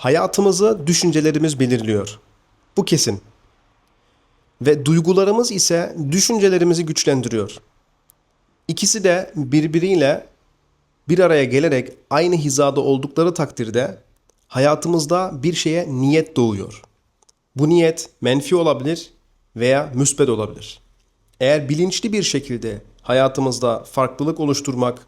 Hayatımızı düşüncelerimiz belirliyor. Bu kesin. Ve duygularımız ise düşüncelerimizi güçlendiriyor. İkisi de birbiriyle bir araya gelerek aynı hizada oldukları takdirde hayatımızda bir şeye niyet doğuyor. Bu niyet menfi olabilir veya müsbet olabilir. Eğer bilinçli bir şekilde hayatımızda farklılık oluşturmak,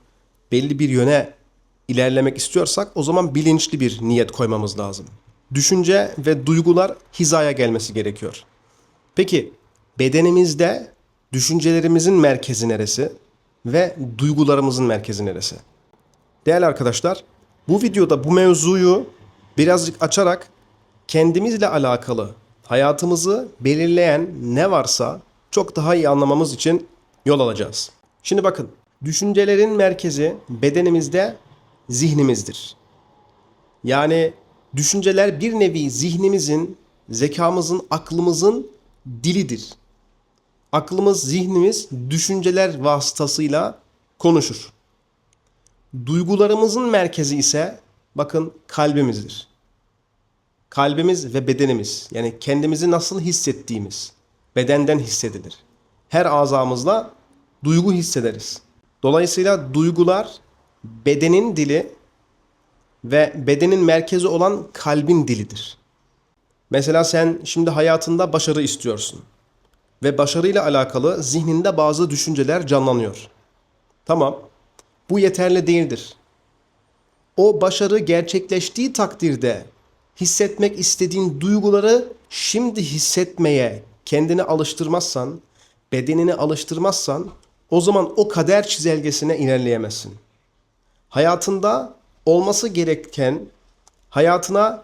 belli bir yöne ilerlemek istiyorsak o zaman bilinçli bir niyet koymamız lazım. Düşünce ve duygular hizaya gelmesi gerekiyor. Peki bedenimizde düşüncelerimizin merkezi neresi ve duygularımızın merkezi neresi? Değerli arkadaşlar, bu videoda bu mevzuyu birazcık açarak kendimizle alakalı hayatımızı belirleyen ne varsa çok daha iyi anlamamız için yol alacağız. Şimdi bakın, düşüncelerin merkezi bedenimizde zihnimizdir. Yani düşünceler bir nevi zihnimizin, zekamızın, aklımızın dilidir. Aklımız, zihnimiz düşünceler vasıtasıyla konuşur. Duygularımızın merkezi ise bakın kalbimizdir. Kalbimiz ve bedenimiz yani kendimizi nasıl hissettiğimiz bedenden hissedilir. Her azamızla duygu hissederiz. Dolayısıyla duygular bedenin dili ve bedenin merkezi olan kalbin dilidir. Mesela sen şimdi hayatında başarı istiyorsun ve başarıyla alakalı zihninde bazı düşünceler canlanıyor. Tamam. Bu yeterli değildir. O başarı gerçekleştiği takdirde hissetmek istediğin duyguları şimdi hissetmeye kendini alıştırmazsan, bedenini alıştırmazsan o zaman o kader çizelgesine ilerleyemezsin. Hayatında olması gereken, hayatına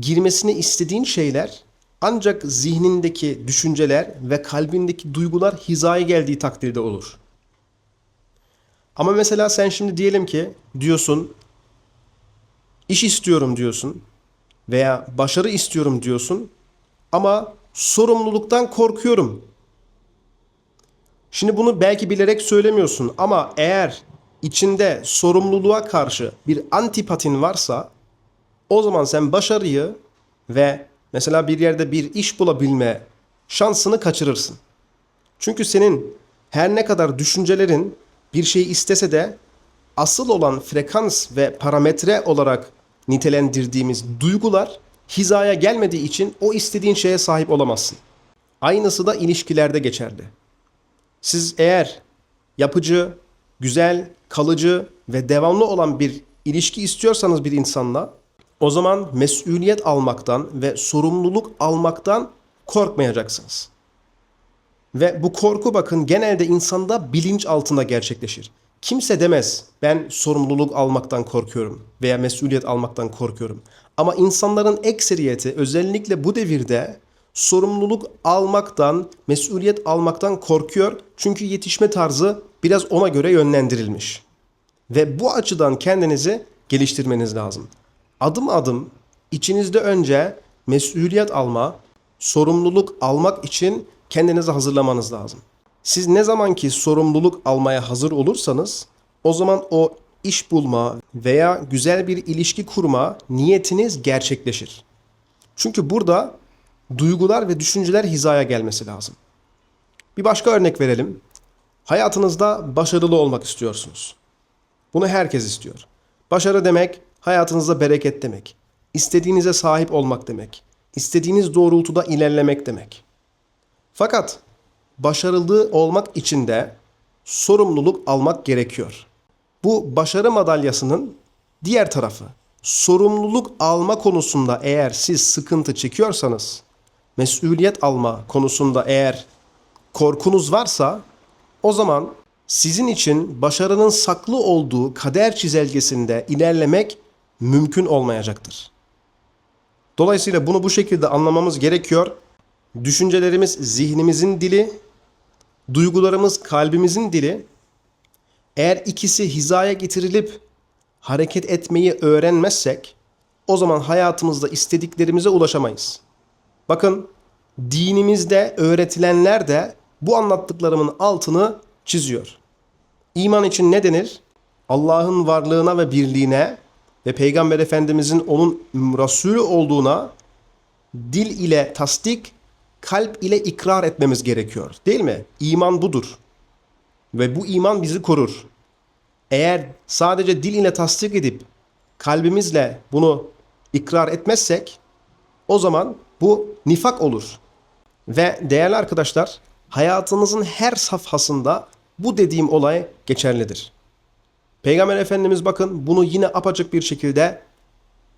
girmesini istediğin şeyler ancak zihnindeki düşünceler ve kalbindeki duygular hizaya geldiği takdirde olur. Ama mesela sen şimdi diyelim ki diyorsun iş istiyorum diyorsun veya başarı istiyorum diyorsun ama sorumluluktan korkuyorum. Şimdi bunu belki bilerek söylemiyorsun ama eğer içinde sorumluluğa karşı bir antipatin varsa o zaman sen başarıyı ve mesela bir yerde bir iş bulabilme şansını kaçırırsın. Çünkü senin her ne kadar düşüncelerin bir şeyi istese de asıl olan frekans ve parametre olarak nitelendirdiğimiz duygular hizaya gelmediği için o istediğin şeye sahip olamazsın. Aynısı da ilişkilerde geçerli. Siz eğer yapıcı, güzel, kalıcı ve devamlı olan bir ilişki istiyorsanız bir insanla o zaman mesuliyet almaktan ve sorumluluk almaktan korkmayacaksınız. Ve bu korku bakın genelde insanda bilinç altında gerçekleşir. Kimse demez ben sorumluluk almaktan korkuyorum veya mesuliyet almaktan korkuyorum. Ama insanların ekseriyeti özellikle bu devirde sorumluluk almaktan, mesuliyet almaktan korkuyor. Çünkü yetişme tarzı biraz ona göre yönlendirilmiş. Ve bu açıdan kendinizi geliştirmeniz lazım. Adım adım içinizde önce mesuliyet alma, sorumluluk almak için kendinizi hazırlamanız lazım. Siz ne zaman ki sorumluluk almaya hazır olursanız o zaman o iş bulma veya güzel bir ilişki kurma niyetiniz gerçekleşir. Çünkü burada duygular ve düşünceler hizaya gelmesi lazım. Bir başka örnek verelim. Hayatınızda başarılı olmak istiyorsunuz. Bunu herkes istiyor. Başarı demek hayatınızda bereket demek. İstediğinize sahip olmak demek. İstediğiniz doğrultuda ilerlemek demek. Fakat başarılı olmak için de sorumluluk almak gerekiyor. Bu başarı madalyasının diğer tarafı. Sorumluluk alma konusunda eğer siz sıkıntı çekiyorsanız, mesuliyet alma konusunda eğer korkunuz varsa o zaman sizin için başarının saklı olduğu kader çizelgesinde ilerlemek mümkün olmayacaktır. Dolayısıyla bunu bu şekilde anlamamız gerekiyor. Düşüncelerimiz zihnimizin dili, duygularımız kalbimizin dili. Eğer ikisi hizaya getirilip hareket etmeyi öğrenmezsek o zaman hayatımızda istediklerimize ulaşamayız. Bakın dinimizde öğretilenler de bu anlattıklarımın altını çiziyor. İman için ne denir? Allah'ın varlığına ve birliğine ve Peygamber Efendimizin onun Resulü olduğuna dil ile tasdik, kalp ile ikrar etmemiz gerekiyor. Değil mi? İman budur. Ve bu iman bizi korur. Eğer sadece dil ile tasdik edip kalbimizle bunu ikrar etmezsek o zaman bu nifak olur. Ve değerli arkadaşlar hayatımızın her safhasında bu dediğim olay geçerlidir. Peygamber Efendimiz bakın bunu yine apaçık bir şekilde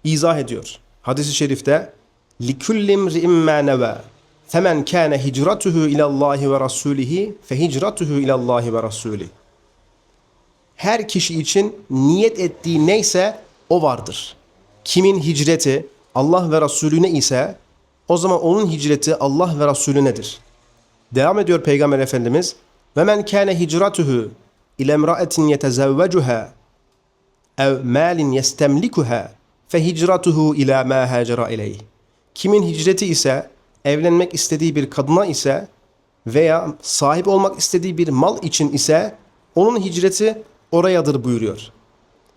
izah ediyor. Hadis-i şerifte لِكُلِّ امْرِئٍ مَا نَوَى فَمَنْ كَانَ هِجْرَتُهُ اِلَى اللّٰهِ وَرَسُولِهِ فَهِجْرَتُهُ اِلَى اللّٰهِ وَرَسُولِهِ Her kişi için niyet ettiği neyse o vardır. Kimin hicreti Allah ve Resulüne ise o zaman onun hicreti Allah ve Resulünedir. Devam ediyor Peygamber Efendimiz. Ve men kâne hicratuhu ile emra'etin yetezevvecuha ev malin yestemlikuha fe hicratuhu ila ma hacera ileyh. Kimin hicreti ise evlenmek istediği bir kadına ise veya sahip olmak istediği bir mal için ise onun hicreti orayadır buyuruyor.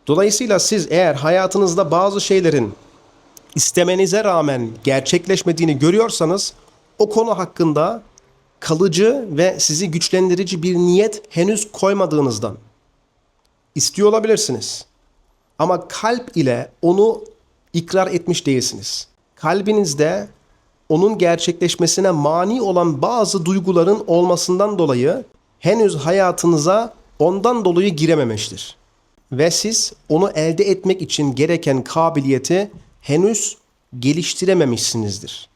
Dolayısıyla siz eğer hayatınızda bazı şeylerin istemenize rağmen gerçekleşmediğini görüyorsanız o konu hakkında kalıcı ve sizi güçlendirici bir niyet henüz koymadığınızdan istiyor olabilirsiniz. Ama kalp ile onu ikrar etmiş değilsiniz. Kalbinizde onun gerçekleşmesine mani olan bazı duyguların olmasından dolayı henüz hayatınıza ondan dolayı girememiştir. Ve siz onu elde etmek için gereken kabiliyeti henüz geliştirememişsinizdir.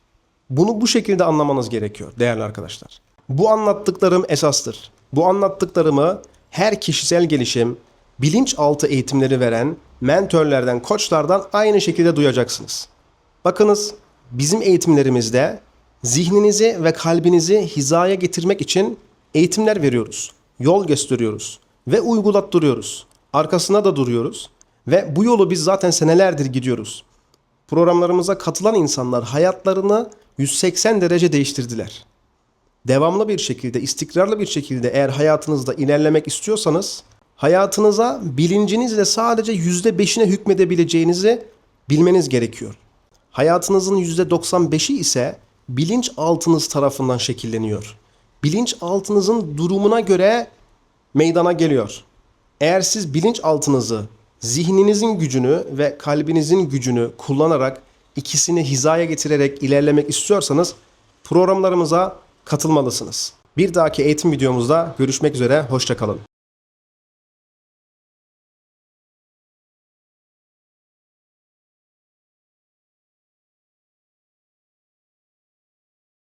Bunu bu şekilde anlamanız gerekiyor değerli arkadaşlar. Bu anlattıklarım esastır. Bu anlattıklarımı her kişisel gelişim, bilinçaltı eğitimleri veren mentörlerden, koçlardan aynı şekilde duyacaksınız. Bakınız bizim eğitimlerimizde zihninizi ve kalbinizi hizaya getirmek için eğitimler veriyoruz. Yol gösteriyoruz ve uygulattırıyoruz. Arkasına da duruyoruz ve bu yolu biz zaten senelerdir gidiyoruz. Programlarımıza katılan insanlar hayatlarını 180 derece değiştirdiler. Devamlı bir şekilde, istikrarlı bir şekilde eğer hayatınızda ilerlemek istiyorsanız hayatınıza bilincinizle sadece %5'ine hükmedebileceğinizi bilmeniz gerekiyor. Hayatınızın %95'i ise bilinç altınız tarafından şekilleniyor. Bilinç altınızın durumuna göre meydana geliyor. Eğer siz bilinç altınızı, zihninizin gücünü ve kalbinizin gücünü kullanarak ikisini hizaya getirerek ilerlemek istiyorsanız programlarımıza katılmalısınız. Bir dahaki eğitim videomuzda görüşmek üzere, hoşçakalın.